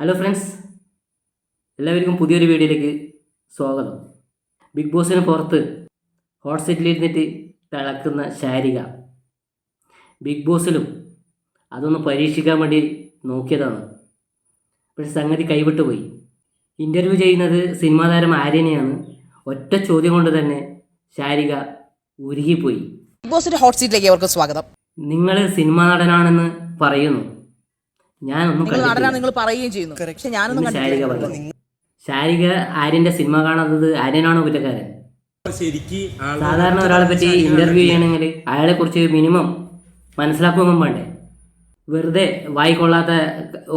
Hello friends എല്ലാവർക്കും പുതിയൊരു വീഡിയോയിലേക്ക് സ്വാഗതം. ബിഗ് ബോസിന് പുറത്ത് ഹോട്ട് സെറ്റിലിരുന്നിട്ട് തിളക്കുന്ന ശാരിക. ബിഗ് ബോസിലും അതൊന്ന് പരീക്ഷിക്കാൻ വേണ്ടി നോക്കിയതാണ്. പക്ഷെ സംഗതി കൈവിട്ടു പോയി. ഇന്റർവ്യൂ ചെയ്യുന്നത് സിനിമാ താരം ആര്യനെയാണ്. ഒറ്റ ചോദ്യം കൊണ്ട് തന്നെ ശാരിക ഉരുകിപ്പോയി. ബിഗ് ബോസിന്റെ ഹോട്ട് സീറ്റിലേക്ക് അവർക്ക് സ്വാഗതം. നിങ്ങൾ സിനിമാ നടനാണെന്ന് പറയുന്നു. ഞാനൊന്നും നിങ്ങൾ നടനാണ് നിങ്ങൾ പറയുകയും ചെയ്യുന്നു. പക്ഷെ ഞാനൊന്നും ശാരിക കണ്ടിട്ടില്ല. പറഞ്ഞു. ശാരിക ആര്യന്റെ സിനിമ കാണാത്തത് ആര്യനാണോ കുറ്റക്കാരൻ? ശരിക്ക് സാധാരണ ഒരാളെ പറ്റി ഇന്റർവ്യൂ ചെയ്യണമെങ്കിൽ അയാളെ കുറിച്ച് മിനിമം മനസ്സിലാക്കുകയും വേണ്ടേ? വെറുതെ വായിക്കൊള്ളാത്ത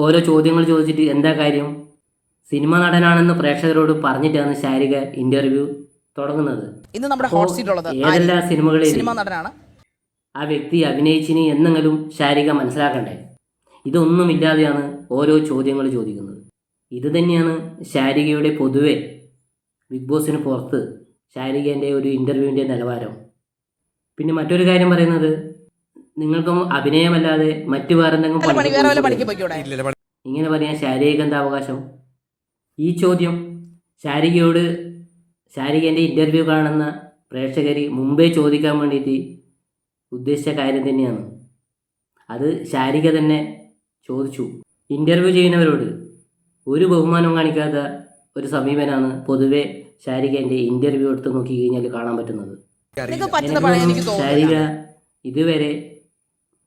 ഓരോ ചോദ്യങ്ങൾ ചോദിച്ചിട്ട് എന്താ കാര്യം? സിനിമ നടനാണെന്ന് പ്രേക്ഷകരോട് പറഞ്ഞിട്ടാണ് ശാരിക ഇന്റർവ്യൂ തുടങ്ങുന്നത്. ഇന്ന് നമ്മുടെ ഹോട്ട് സീറ്റുള്ളത് ഏതെല്ലാം സിനിമകളിൽ സിനിമ നടനാണ്. ആ വ്യക്തി അഭിനയിച്ചിന് എന്നെങ്കിലും ശാരിക മനസ്സിലാക്കണ്ടേ? ഇതൊന്നുമില്ലാതെയാണ് ഓരോ ചോദ്യങ്ങൾ ചോദിക്കുന്നത്. ഇത് തന്നെയാണ് ശാരികയുടെ പൊതുവെ ബിഗ് ബോസിന് പുറത്ത് ശാരികേന്റെ ഒരു ഇന്റർവ്യൂവിന്റെ നിലവാരം. പിന്നെ മറ്റൊരു കാര്യം പറയുന്നത് നിങ്ങൾക്കും അഭിനയമല്ലാതെ മറ്റു വേറെന്തെങ്കിലും ഇങ്ങനെ പറയാൻ ശാരീരിക എന്താ അവകാശം? ഈ ചോദ്യം ശാരികയോട് ശാരികേന്റെ ഇന്റർവ്യൂ കാണുന്ന പ്രേക്ഷകർ മുമ്പേ ചോദിക്കാൻ വേണ്ടിയിട്ട് ഉദ്ദേശിച്ച കാര്യം തന്നെയാണ്. അത് ശാരിക തന്നെ ചോദിച്ചു. ഇന്റർവ്യൂ ചെയ്യുന്നവരോട് ഒരു ബഹുമാനവും കാണിക്കാത്ത ഒരു സമീപനാണ് പൊതുവെ ശാരികന്റെ ഇന്റർവ്യൂ എടുത്ത് നോക്കി കഴിഞ്ഞാൽ കാണാൻ പറ്റുന്നത്. ശാരിക ഇതുവരെ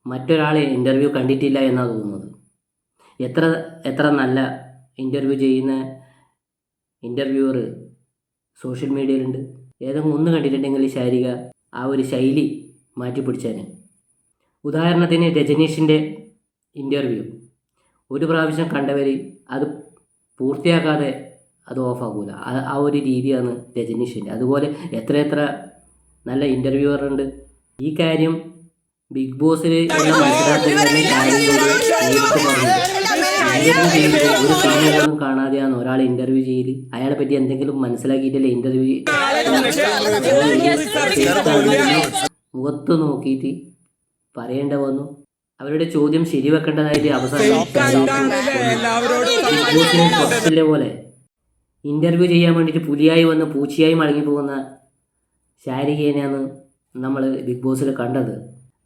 മറ്റൊരാളെ ഇന്റർവ്യൂ കണ്ടിട്ടില്ല എന്നാണ് തോന്നുന്നത്. എത്ര എത്ര നല്ല ഇന്റർവ്യൂ ചെയ്യുന്ന ഇന്റർവ്യൂവർ സോഷ്യൽ മീഡിയയിലുണ്ട്. ഏതെങ്കിലും ഒന്ന് കണ്ടിട്ടുണ്ടെങ്കിൽ ശാരിക ആ ഒരു ശൈലി മാറ്റിപ്പിടിച്ചാൽ ഉദാഹരണത്തിന് രജനീഷിന്റെ ഇന്റർവ്യൂ ഒരു പ്രാവശ്യം കണ്ടവർ അത് പൂർത്തിയാക്കാതെ അത് ഓഫാകൂല ആ- ആ ഒരു രീതിയാണ് രജനീഷിന്റെ അതുപോലെ എത്ര എത്ര നല്ല ഇന്റർവ്യൂവർ ഉണ്ട്. ഈ കാര്യം ബിഗ് ബോസിൽ ഉള്ള ചെയ്യുമ്പോൾ ഒരു കാണാതെയാണ് ഒരാൾ ഇന്റർവ്യൂ ചെയ്ത് അയാളെ പറ്റി എന്തെങ്കിലും മനസ്സിലാക്കിയിട്ടല്ലേ ഇന്റർവ്യൂ മുഖത്ത് നോക്കിയിട്ട് പറയേണ്ട വന്നു. അവരുടെ ചോദ്യം ശരിവെക്കേണ്ടതായിട്ട് അവസാനം പോലെ ഇന്റർവ്യൂ ചെയ്യാൻ വേണ്ടിയിട്ട് പുലിയായി വന്ന് പൂച്ചയായി മടങ്ങി പോകുന്ന ശാരികേനെയാണ് നമ്മൾ ബിഗ് ബോസിൽ കണ്ടത്.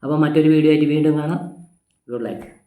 അപ്പോൾ മറ്റൊരു വീഡിയോ ആയിട്ട് വീണ്ടും കാണാം. Good like